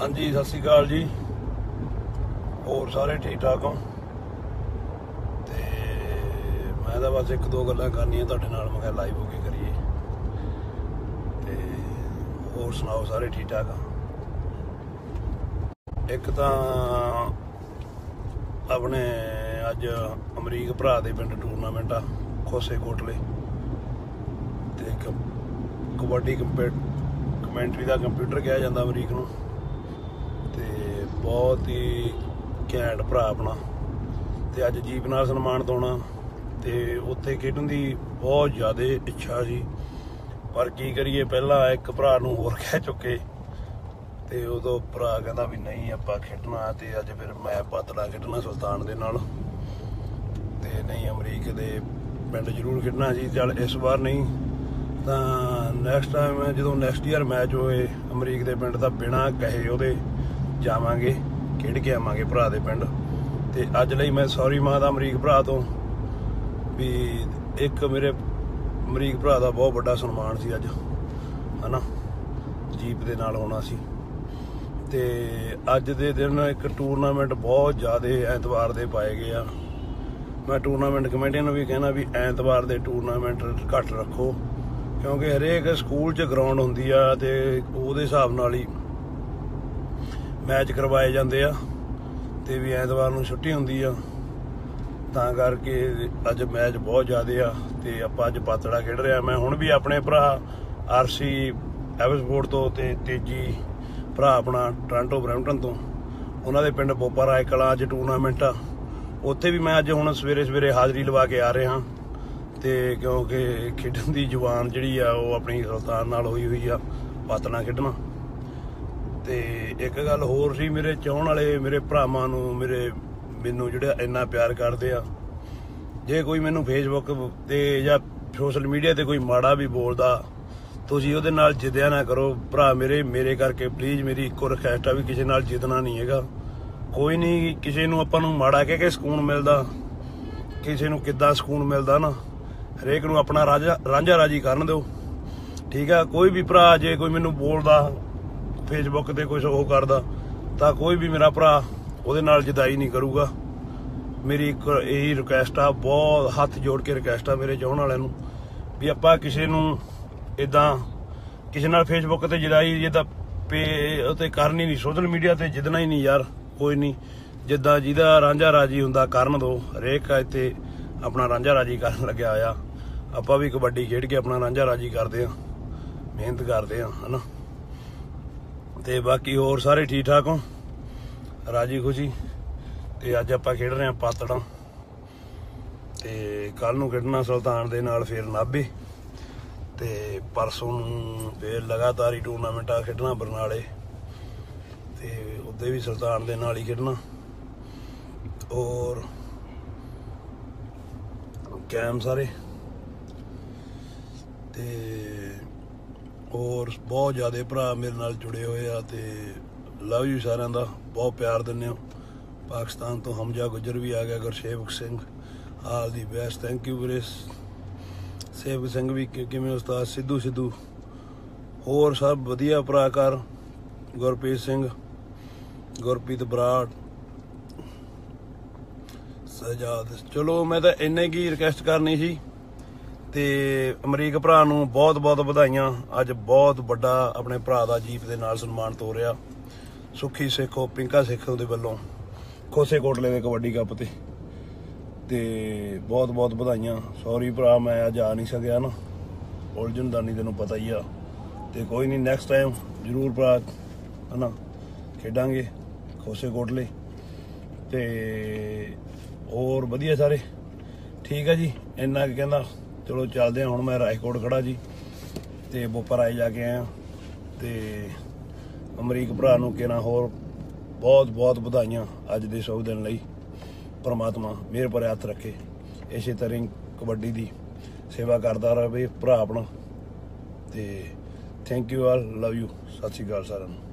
ਹਾਂਜੀ, ਸਤਿ ਸ਼੍ਰੀ ਅਕਾਲ ਜੀ। ਹੋਰ ਸਾਰੇ ਠੀਕ ਠਾਕ ਹੋ? ਤੇ ਮੈਂ ਤਾਂ ਬਸ ਇੱਕ ਦੋ ਗੱਲਾਂ ਕਰਨੀਆਂ ਤੁਹਾਡੇ ਨਾਲ, ਮੈਂ ਕਿਹਾ ਲਾਈਵ ਹੋ ਕੇ ਕਰੀਏ। ਤੇ ਹੋਰ ਸੁਣਾਓ, ਸਾਰੇ ਠੀਕ ਠਾਕ ਆ ਇੱਕ ਤਾਂ ਆਪਣੇ ਅੱਜ ਅਮਰੀਕ ਭਰਾ ਦੇ ਪਿੰਡ ਟੂਰਨਾਮੈਂਟ ਆ ਖੋਸੇ ਕੋਟਲੇ ਤੇ ਕਬੱਡੀ ਕੰਪੇ- ਕਮੈਂਟਰੀ ਦਾ ਕੰਪਿਊਟਰ ਕਿਹਾ ਜਾਂਦਾ ਅਮਰੀਕ ਨੂੰ। ਤੇ ਬਹੁਤ ਹੀ ਘੈਂਟ ਭਰਾ ਆਪਣਾ। ਤੇ ਅੱਜ ਜੀਪ ਨਾਲ ਸਨਮਾਨ ਆਉਣਾ ਤੇ ਉੱਥੇ ਖੇਡਣ ਦੀ ਬਹੁਤ ਜ਼ਿਆਦਾ ਇੱਛਾ ਸੀ। ਪਰ ਕੀ ਕਰੀਏ, ਪਹਿਲਾਂ ਇੱਕ ਭਰਾ ਨੂੰ ਹੋਰ ਕਹਿ ਚੁੱਕੇ। ਤੇ ਉਦੋਂ ਭਰਾ ਕਹਿੰਦਾ ਵੀ ਨਹੀਂ, ਆਪਾਂ ਖੇਡਣਾ ਤੇ ਅੱਜ ਫਿਰ ਮੈਂ ਪਤਲਾ ਖੇਡਣਾ ਸੁਲਤਾਨ ਦੇ ਨਾਲ। ਤੇ ਨਹੀਂ, ਅਮਰੀਕ ਦੇ ਪਿੰਡ ਜ਼ਰੂਰ ਖੇਡਣਾ ਸੀ। ਚੱਲ ਇਸ ਵਾਰ ਨਹੀਂ, ਤਾਂ ਨੈਕਸਟ ਟਾਈਮ ਜਦੋਂ ਨੈਕਸਟ ਈਅਰ ਮੈਚ ਹੋਏ, ਅਮਰੀਕ ਦੇ ਪਿੰਡ ਦਾ ਬਿਨਾ ਕਹੇ ਉਹਦੇ ਜਾਵਾਂਗੇ, ਖੇਡ ਕੇ ਆਵਾਂਗੇ ਭਰਾ ਦੇ ਪਿੰਡ। ਤੇ ਅੱਜ ਲਈ ਮੈਂ ਸੌਰੀ ਮਾਂ ਦਾ ਅਮਰੀਕ ਭਰਾ ਤੋਂ ਵੀ ਇੱਕ ਮੇਰੇ ਅਮਰੀਕ ਭਰਾ ਦਾ ਬਹੁਤ ਵੱਡਾ ਸਨਮਾਨ ਸੀ ਅੱਜ, ਹਨਾ? ਜੀਪ ਦੇ ਨਾਲ ਹੋਣਾ ਸੀ। ਤੇ ਅੱਜ ਦੇ ਦਿਨ ਇੱਕ ਟੂਰਨਾਮੈਂਟ ਬਹੁਤ ਜ਼ਿਆਦਾ ਐਤਵਾਰ ਦੇ ਪਾਏ ਗਏ ਆ। ਮੈਂ ਟੂਰਨਾਮੈਂਟ ਕਮੇਟੀ ਨੂੰ ਵੀ ਕਹਿਣਾ ਵੀ ਐਤਵਾਰ ਦੇ ਟੂਰਨਾਮੈਂਟ ਘੱਟ ਰੱਖੋ, ਕਿਉਂਕਿ ਹਰੇਕ ਸਕੂਲ 'ਚ ਗਰਾਊਂਡ ਹੁੰਦੀ ਆ ਤੇ ਉਹਦੇ ਹਿਸਾਬ ਨਾਲ ਹੀ ਮੈਚ ਕਰਵਾਏ ਜਾਂਦੇ ਆ ਤੇ ਵੀ ਐਤਵਾਰ ਨੂੰ ਛੁੱਟੀ ਹੁੰਦੀ ਆ। ਤਾਂ ਕਰਕੇ ਅੱਜ ਮੈਚ ਬਹੁਤ ਜ਼ਿਆਦੇ ਆ ਤੇ ਆਪਾਂ ਅੱਜ ਪਾਤੜਾ ਖੇਡ ਰਿਹਾ ਮੈਂ ਹੁਣ ਵੀ ਆਪਣੇ ਭਰਾ ਆਰਸੀ ਐਵਸਪੋਰਟ ਤੋਂ ਤੇ ਤੇਜੀ ਭਰਾ ਆਪਣਾ ਟ੍ਰਾਂਟੋ ਬਰੈਂਪਟਨ ਤੋਂ। ਉਹਨਾਂ ਦੇ ਪਿੰਡ ਬੋਪਾ ਰਾਏ ਕਲਾਂ ਅੱਜ ਟੂਰਨਾਮੈਂਟ ਆ। ਉੱਥੇ ਵੀ ਮੈਂ ਅੱਜ ਹੁਣ ਸਵੇਰੇ ਸਵੇਰੇ ਹਾਜ਼ਰੀ ਲਵਾ ਕੇ ਆ ਰਿਹਾ ਤੇ ਕਿਉਂਕਿ ਖੇਡਣ ਦੀ ਜੁਬਾਨ ਜਿਹੜੀ ਆ ਉਹ ਆਪਣੀ ਸੁਲਤਾਨ ਨਾਲ ਹੋਈ ਹੋਈ ਆ। ਪਾਤਣਾ ਖੇਡਣਾ। ਤੇ ਇੱਕ ਗੱਲ ਹੋਰ ਸੀ, ਮੇਰੇ ਚਾਹਣ ਵਾਲੇ ਮੇਰੇ ਭਰਾਵਾਂ ਨੂੰ, ਮੇਰੇ ਮੈਨੂੰ ਜਿਹੜਾ ਇੰਨਾ ਪਿਆਰ ਕਰਦੇ ਆ, ਜੇ ਕੋਈ ਮੈਨੂੰ ਫੇਸਬੁੱਕ ਤੇ ਜਾਂ ਸੋਸ਼ਲ ਮੀਡੀਆ ਤੇ ਕੋਈ ਮਾੜਾ ਵੀ ਬੋਲਦਾ, ਤੁਸੀਂ ਉਹਦੇ ਨਾਲ ਜਿੱਦਿਆ ਨਾ ਕਰੋ। ਭਰਾ ਮੇਰੇ ਮੇਰੇ ਕਰਕੇ ਪਲੀਜ਼ ਮੇਰੀ ਇੱਕੋ ਰਿਕਵੈਸਟ ਆ ਵੀ ਕਿਸੇ ਨਾਲ ਜਿੱਦਣਾ ਨਹੀਂ ਹੈਗਾ। ਕੋਈ ਨਹੀਂ, ਕਿਸੇ ਨੂੰ ਆਪਾਂ ਨੂੰ ਮਾੜਾ ਕਹਿ ਕੇ ਸਕੂਨ ਮਿਲਦਾ, ਕਿਸੇ ਨੂੰ ਕਿੱਦਾਂ ਸਕੂਨ ਮਿਲਦਾ ਨਾ, ਹਰੇਕ ਨੂੰ ਆਪਣਾ ਰਾਜਾ, ਰਾਂਝਾ ਰਾਜੀ ਕਰਨ ਦਿਓ। ਠੀਕ ਆ, ਕੋਈ ਵੀ ਭਰਾ ਜੇ ਕੋਈ ਮੈਨੂੰ ਬੋਲਦਾ ਫੇਸਬੁੱਕ ਤੇ ਕੁਝ ਉਹ ਕਰਦਾ, ਤਾਂ ਕੋਈ ਵੀ ਮੇਰਾ ਭਰਾ ਉਹਦੇ ਨਾਲ ਜਦਾਈ ਨਹੀਂ ਕਰੂਗਾ। ਮੇਰੀ ਇੱਕ ਇਹੀ ਰਿਕੁਐਸਟ ਆ, ਬਹੁਤ ਹੱਥ ਜੋੜ ਕੇ ਰਿਕੁਐਸਟ ਆ ਮੇਰੇ ਚਾਹਣ ਵਾਲਿਆਂ ਨੂੰ, ਵੀ ਆਪਾਂ ਕਿਸੇ ਨੂੰ ਇਦਾਂ ਕਿਸੇ ਨਾਲ ਫੇਸਬੁੱਕ ਤੇ ਜਦਾਈ ਜੇ ਤਾਂ ਪੇ ਉਤੇ ਕਰਨੀ ਨਹੀਂ ਸੋਸ਼ਲ ਮੀਡੀਆ ਤੇ ਜਿੱਦਣਾ ਹੀ ਨਹੀਂ ਯਾਰ, ਕੋਈ ਨਹੀਂ। ਜਿੱਦਾਂ ਜਿਹਦਾ ਰਾਂਝਾ ਰਾਜੀ ਹੁੰਦਾ, ਕਰਨ ਦੋ। ਹਰੇਕ ਇੱਥੇ ਆਪਣਾ ਰਾਂਝਾ ਰਾਜੀ ਕਰਨ ਲੱਗਿਆ ਆ ਆਪਾਂ ਵੀ ਕਬੱਡੀ ਖੇਡ ਕੇ ਆਪਣਾ ਰਾਂਝਾ ਰਾਜੀ ਕਰਦੇ ਆ ਮਿਹਨਤ ਕਰਦੇ ਆ ਹਨਾ? ਤੇ ਬਾਕੀ ਹੋਰ ਸਾਰੇ ਠੀਕ ਠਾਕ ਹੋ? ਰਾਜੀ ਖੁਸ਼ੀ? ਤੇ ਅੱਜ ਆਪਾਂ ਖੇਡ ਰਹੇ ਆ ਪਾਤੜਾਂ। ਤੇ ਕੱਲ ਨੂੰ ਖੇਡਣਾ ਸੁਲਤਾਨ ਦੇ ਨਾਲ ਫੇਰ ਨਾਭੇ। ਤੇ ਪਰਸੋਂ ਨੂੰ ਫੇਰ ਲਗਾਤਾਰ ਹੀ ਟੂਰਨਾਮੈਂਟ ਆ ਖੇਡਣਾ ਬਰਨਾਲੇ। ਤੇ ਉਹਦੇ ਵੀ ਸੁਲਤਾਨ ਦੇ ਨਾਲ ਹੀ ਖੇਡਣਾ। ਔਰ ਕੈਮ ਸਾਰੇ? ਤੇ ਹੋਰ ਬਹੁਤ ਜ਼ਿਆਦਾ ਭਰਾ ਮੇਰੇ ਨਾਲ ਜੁੜੇ ਹੋਏ ਆ ਤੇ ਲਵ ਯੂ ਸਾਰਿਆਂ ਦਾ, ਬਹੁਤ ਪਿਆਰ ਦਿੰਦੇ ਹੋ। ਪਾਕਿਸਤਾਨ ਤੋਂ ਹਮਜਾ ਗੁਜਰ ਵੀ ਆ ਗਿਆ, Gurshevak Singh. All the best thank you ਵੀਰੇ। ਸੇਵਕ ਸਿੰਘ ਵੀ ਕਿਵੇਂ ਉਸਤਾਦ? ਸਿੱਧੂ ਸਿੱਧੂ। ਹੋਰ ਸਭ ਵਧੀਆ ਭਰਾਕਾਰ ਗੁਰਪ੍ਰੀਤ ਸਿੰਘ, ਗੁਰਪ੍ਰੀਤ ਬਰਾੜ। ਸਜਾਦ। ਚਲੋ ਮੈਂ ਤਾਂ ਇੰਨੇ ਕੀ ਰਿਕਵੈਸਟ ਕਰਨੀ ਸੀ। ਤੇ ਅਮਰੀਕ ਭਰਾ ਨੂੰ ਬਹੁਤ ਬਹੁਤ ਵਧਾਈਆਂ। ਅੱਜ ਬਹੁਤ ਵੱਡਾ ਆਪਣੇ ਭਰਾ ਦਾ ਜੀਪ ਦੇ ਨਾਲ ਸਨਮਾਨ ਹੋ ਰਿਹਾ ਸੁਖੀ ਸੇਖੋ, ਪਿੰਕਾ ਸੇਖੋ ਦੇ ਵੱਲੋਂ। ਖੋਸੇ ਕੋਟਲੇ ਦੇ ਕਬੱਡੀ ਕੱਪ ਤੇ। ਤੇ ਬਹੁਤ ਬਹੁਤ ਵਧਾਈਆਂ। ਸੌਰੀ ਭਰਾ, ਮੈਂ ਅੱਜ ਆ ਨਹੀਂ ਸਕਿਆ ਨਾ। ਉਲਝਣ ਦਾਨੀ ਤੈਨੂੰ ਪਤਾ ਹੀ ਆ। ਤੇ ਕੋਈ ਨਹੀਂ ਨੈਕਸਟ ਟਾਈਮ ਜ਼ਰੂਰ ਭਰਾ, ਹਨਾ, ਖੇਡਾਂਗੇ ਖੋਸੇ ਕੋਟਲੇ ਤੇ ਹੋਰ ਵਧੀਆ ਸਾਰੇ। ਠੀਕ ਆ ਜੀ, ਇੰਨਾ ਕੁ ਕਹਿੰਦਾ। ਚਲੋ ਚੱਲਦੇ ਹਾਂ, ਹੁਣ ਮੈਂ ਰਾਏਕੋਟ ਖੜਾ ਜੀ ਤੇ ਬੋਪਰ ਆਏ ਜਾ ਕੇ ਆਇਆ ਤੇ ਅਮਰੀਕ ਭਰਾ ਨੂੰ ਕਿਹਾ ਹੋਰ ਬਹੁਤ ਬਹੁਤ ਵਧਾਈਆਂ ਅੱਜ ਦੇ ਸ਼ੁਭ ਦਿਨ ਲਈ। ਪਰਮਾਤਮਾ ਮਿਹਰ ਭਰੇ ਹੱਥ ਰੱਖੇ। ਇਸੇ ਤਰ੍ਹਾਂ ਹੀ ਕਬੱਡੀ ਦੀ ਸੇਵਾ ਕਰਦਾ ਰਹੇ ਭਰਾ ਆਪਣਾ। ਤੇ thank you all love you Sat Sri Akal ਸਾਰਿਆਂ ਨੂੰ।